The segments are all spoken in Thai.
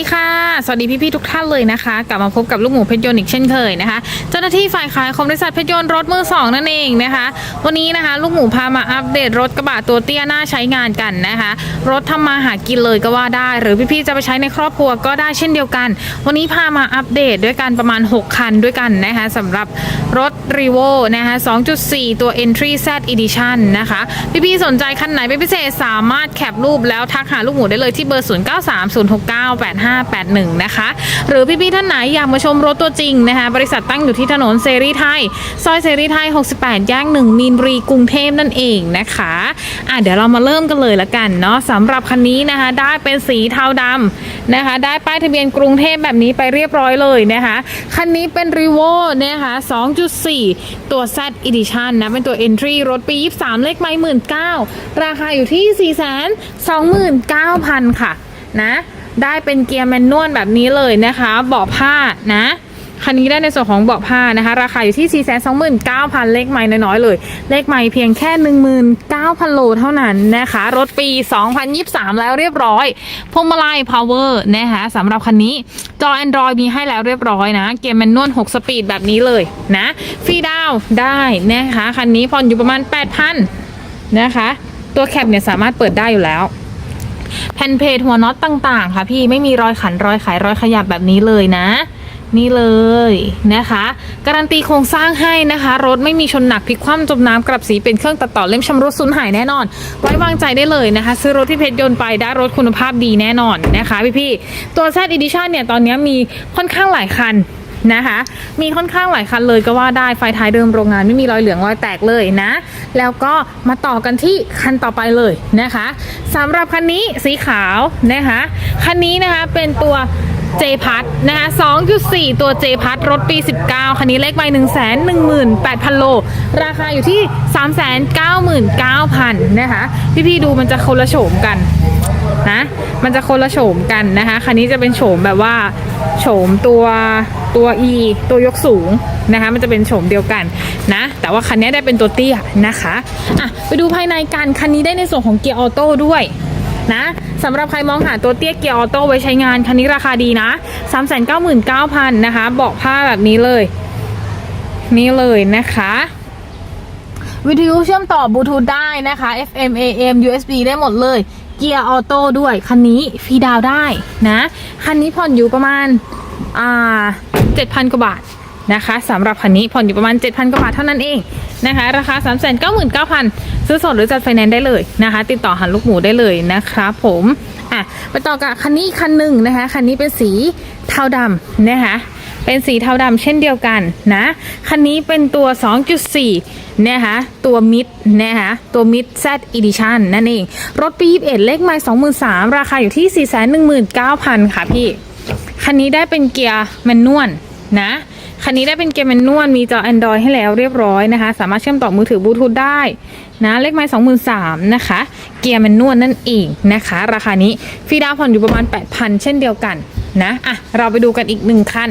ดีค่ะ สวัสดีพี่ๆทุกท่านเลยนะคะ กลับมาพบกับลูกหมูเพชรยนต์อีกเช่นเคยนะคะ เจ้าหน้าที่ฝ่ายขายของบริษัทเพชรยนต์รถมือสองนั่นเองนะคะ วันนี้นะคะ ลูกหมูพามาอัปเดตรถกระบะตัวเตี้ยน่าใช้งานกันนะคะ รถทำมาหากินเลยก็ว่าได้ หรือพี่ๆจะไปใช้ในครอบครัวก็ได้เช่นเดียวกัน วันนี้พามาอัปเดตด้วยกันประมาณ 6 คันด้วยกันนะคะสำหรับรถ r e v o นะคะ 2.4 ตัว Entry Z Edition นะคะ พี่ๆสนใจคันไหนเป็นพิเศษสามารถแคปรูปแล้วทักหาลูกหมูได้เลยที่เบอร์ 0930698581นะคะ หรือพี่ๆท่านไหนอยากมาชมรถตัวจริงนะคะ บริษัทตั้งอยู่ที่ถนนเซรีไทย ซอยเซรีไทย 68แยก1มีนบุรีกรุงเทพนั่นเองนะคะอะเดี๋ยวเรามาเริ่มกันเลยละกันเนาะสำหรับคันนี้นะคะ ได้เป็นสีเทาดำนะคะ ได้ป้ายทะเบียนกรุงเทพแบบนี้ไปเรียบร้อยเลยนะคะคันนี้เป็น r e v o นะคะ 2.4 ตัว Z Edition นะ เป็นตัว Entry รถปี 23 เลขไม่19,000ราคาอยู่ที่ 429,000 ค่ะ นะ ได้เป็นเกียร์แมนนวลแบบนี้เลยนะคะเบาะผ้านะคันนี้ได้ในส่วนของเบาะผ้านะคะ ราคาอยู่ที่ 429,000 เลขไม่น้อยๆเลย เลขไม่เพียงแค่ 19,000 โลเท่านั้นนะคะ รถปี 2023 แล้วเรียบร้อยพวงมาลัย power นะคะสำหรับคันนี้ จอ Android มีให้แล้วเรียบร้อยนะ เกียร์แมนนวล 6 สปีดแบบนี้เลยนะฟรีดาวได้นะคะ คันนี้ผ่อนอยู่ประมาณ 8,000 นะคะ ตัวแคปเนี่ยสามารถเปิดได้อยู่แล้ว แผ่นเพจหัวน็อตต่าง ๆ ค่ะ พี่ไม่มีรอยขันรอยขายรอยขยับแบบนี้เลยนะ นี่เลยนะคะ การันตีโครงสร้างให้นะคะ รถไม่มีชนหนักพลิกคว่ำจมน้ำกลับสีเป็นเครื่องตัดต่อเล่มชำรุดสูญหายแน่นอน ไว้วางใจได้เลยนะคะ ซื้อรถที่เพชรยนต์ไปได้รถคุณภาพดีแน่นอนนะคะพี่ๆตัว Z Edition เนี่ยตอนนี้มีค่อนข้างหลายคัน นะคะ มีค่อนข้างหลายคันเลยก็ว่าได้ไฟท้ายเดิมโรงงานไม่มีรอยเหลืองรอยแตกเลยนะ แล้วก็มาต่อกันที่คันต่อไปเลยนะคะสำหรับคันนี้สีขาวนะคะคันนี้นะคะเป็นตัว J พัทนะคะ2.4 ตัว J พัทรถปี 19 คันนี้เลขใบ 1 1 8 0 0 0 โล ราคาอยู่ที่ 399,000 นะคะ พี่ๆดูมันจะคนละโฉมกันนะ มันจะคนละโฉมกันนะคะ คันนี้จะเป็นโฉมแบบว่า โฉมตัว ตัว E ตัวยกสูงนะคะ มันจะเป็นโฉมเดียวกันนะ แต่ว่าคันนี้ได้เป็นตัวเตี้ยนะคะอะไปดูภายในกันคันนี้ได้ในส่วนของเกียร์ออโต้ด้วยนะสำหรับใครมองหาตัวเตี้ยเกียร์ออโต้ไว้ใช้งาน คันนี้ราคาดีนะ 399,000 นะคะเบาะผ้าแบบนี้เลย นี่เลยนะคะ วิทยุเชื่อมต่อบลูทูธได้นะคะ FM AM USB ได้หมดเลย เกียร์ออโต้ด้วย คันนี้ฟรีดาวได้นะ คันนี้ผ่อนอยู่ประมาณ อ่า 7,000 กว่าบาทนะคะสำหรับคันนี้ผ่อนอยู่ประมาณ 7,000 กว่าบาทเท่านั้นเองนะคะ ราคา 399,000 ซื้อสดหรือจัดไฟแนนซ์ได้เลยนะคะ ติดต่อหันลูกหมูได้เลยนะครับผมอะไปต่อกับคันนี้คันหนึ่งนะคะคันนี้เป็นสีเทาดำนะคะเป็นสีเทาดำเช่นเดียวกันนะคันนี้เป็นตัว 2.4 นะคะตัวมิดนะคะตัวมิด Z Edition นั่นเอง รถปี 21 เลขไมล์23,000ราคาอยู่ที่ 419,000 ค่ะพี่ คันนี้ได้เป็นเกียร์แมนนวล นะคันนี้ได้เป็นเกียร์แมนนวลมีจอ Android ให้แล้วเรียบร้อยนะคะ สามารถเชื่อมต่อมือถือบลูทูธได้นะเลขไมล์23,000นสามนะคะ เกียร์แมนนวลนั่นเองนะคะ ราคานี้ฟรีดาวผ่อนอยู่ประมาณ 8,000 เช่นเดียวกันนะอะเราไปดูกันอีกหนึ่งคัน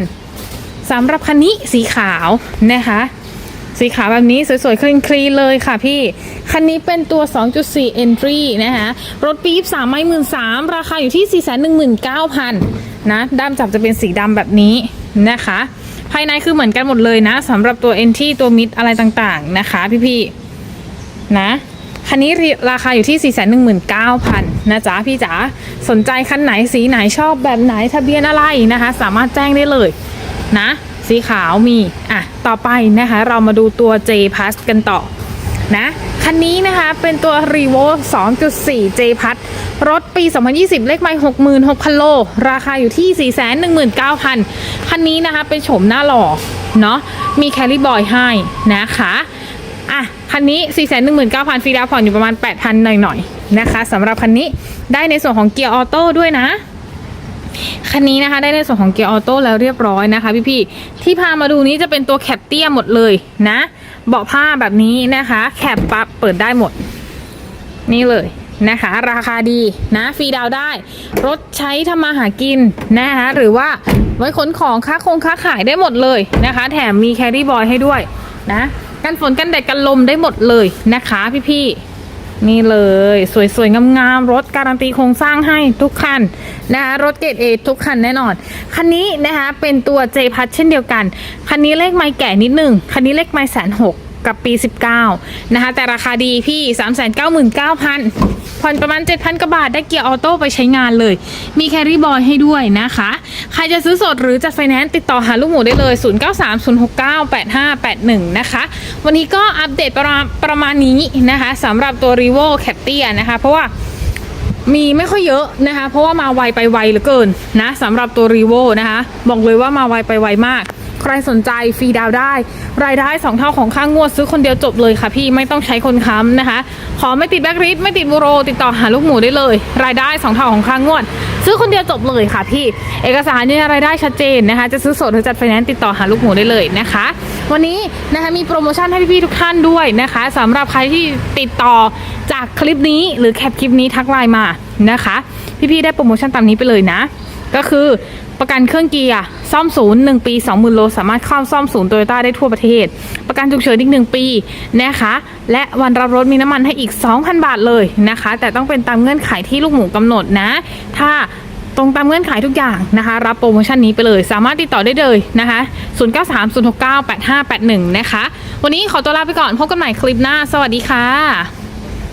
สำหรับคันนี้สีขาวนะคะ สีขาวแบบนี้สวยๆ คลีนคลีเลยค่ะพี่ คันนี้เป็นตัว 2.4 entry นะคะรถปี23 ไม่หมื่นสามราคาอยู่ที่ 419,000นะด้ามจับจะเป็นสีดำแบบนี้ นะคะ ภายในคือเหมือนกันหมดเลยนะสำหรับตัว entry ตัวมิดอะไรต่างๆนะคะ พี่ๆนะคันนี้ราคาอยู่ที่ 419,000 นะจ๊ะพี่จ๋า สนใจคันไหนสีไหนชอบแบบไหนทะเบียนอะไรนะคะ สามารถแจ้งได้เลยนะ สีขาวมี อะ ต่อไปนะคะ เรามาดูตัว J Plus กันต่อนะ คันนี้นะคะ เป็นตัว r e v o 2.4 J Plus รถปี 2020 เลขไม่66,000 โล ราคาอยู่ที่ 419,000 คันนี้นะคะ เป็นโฉมหน้าหล่อ เนาะมีแคลริบอยให้นะคะอะคันนี้ 419,000ฟรีดาวน์ผ่อนอยู่ประมาณ 8,000 หน่อยๆนะคะสำหรับคันนี้ได้ในส่วนของเกียร์ออโต้ด้วยนะคันนี้นะคะได้ในส่วนของเกียร์ออโต้แล้วเรียบร้อยนะคะพี่ๆที่พามาดูนี้จะเป็นตัวแคปเตี้ยหมดเลยนะ เบาะผ้าแบบนี้นะคะ แคปปั๊บเปิดได้หมด นี่เลยนะคะ ราคาดีนะฟรีดาวได้ รถใช้ทำมาหากินนะคะหรือว่าไว้ขนของค้าคงค้าขายได้หมดเลยนะคะ แถมมีแครี่บอยให้ด้วยนะกันฝนกันแดดกันลมได้หมดเลยนะคะพี่ๆ นี่เลย สวยๆ งามๆ รถการันตีโครงสร้างให้ทุกคันนะคะรถเกรดเอทุกคันแน่นอน คันนี้นะคะเป็นตัว J พัทเช่นเดียวกัน คันนี้เลขไม้แก่นิดหนึ่งคันนี้เลขไม้แสนหก กับปี 19 นะคะ แต่ราคาดีพี่ 399,000ผ่อนประมาณ 7,000กว่าบาท ได้เกียร์ออโต้ไปใช้งานเลย มีแครี่บอยให้ด้วยนะคะ ใครจะซื้อสดหรือจะไฟแนนซ์ติดต่อหาลูกหมูได้เลย 0930698581 นะคะ วันนี้ก็อัปเดตประมาณประมาณนี้นะคะสำหรับตัว r e v o c a t t i a นะคะ เพราะว่ามีไม่ค่อยเยอะนะคะ เพราะว่ามาไวไปไวเหลือเกินนะสำหรับตัว r e v o นะคะ บอกเลยว่ามาไวไปไวมาก ใครสนใจฟรีดาวได้ รายได้ 2 เท่าของค่างวดซื้อคนเดียวจบเลยค่ะพี่ไม่ต้องใช้คนค้ำนะคะ ขอไม่ติดแบ็กริดไม่ติดบูโร ติดต่อหาลูกหมูได้เลย รายได้ 2 เท่าของค่างวด ซื้อคนเดียวจบเลยค่ะพี่ เอกสารนี่รายได้ชัดเจนนะคะ จะซื้อสดหรือจัดไฟแนนซ์ติดต่อหาลูกหมูได้เลยนะคะ วันนี้นะคะมีโปรโมชั่นให้พี่ๆทุกท่านด้วยนะคะสำหรับใครที่ติดต่อจากคลิปนี้หรือแคปคลิปนี้ทักไลน์มานะคะ พี่ๆได้โปรโมชั่นตามนี้ไปเลยนะ ก็คือประกันเครื่องเกียร์ซ่อมศูนย์1ปี20,000โลสามารถเข้าซ่อมศูนย์โตโยต้าได้ทั่วประเทศ ประกันฉุกเฉินอีก1ปีนะคะและวันรับรถมีน้ำมันให้อีก 2,000 บาทเลยนะคะ แต่ต้องเป็นตามเงื่อนไขที่ลูกหมูกำหนดนะ ถ้าตรงตามเงื่อนไขทุกอย่างนะคะ รับโปรโมชั่นนี้ไปเลย สามารถติดต่อได้เลยนะคะ 0930698581 นะคะ วันนี้ขอตัวลาไปก่อนพบกันใหม่คลิปหน้า สวัสดีค่ะ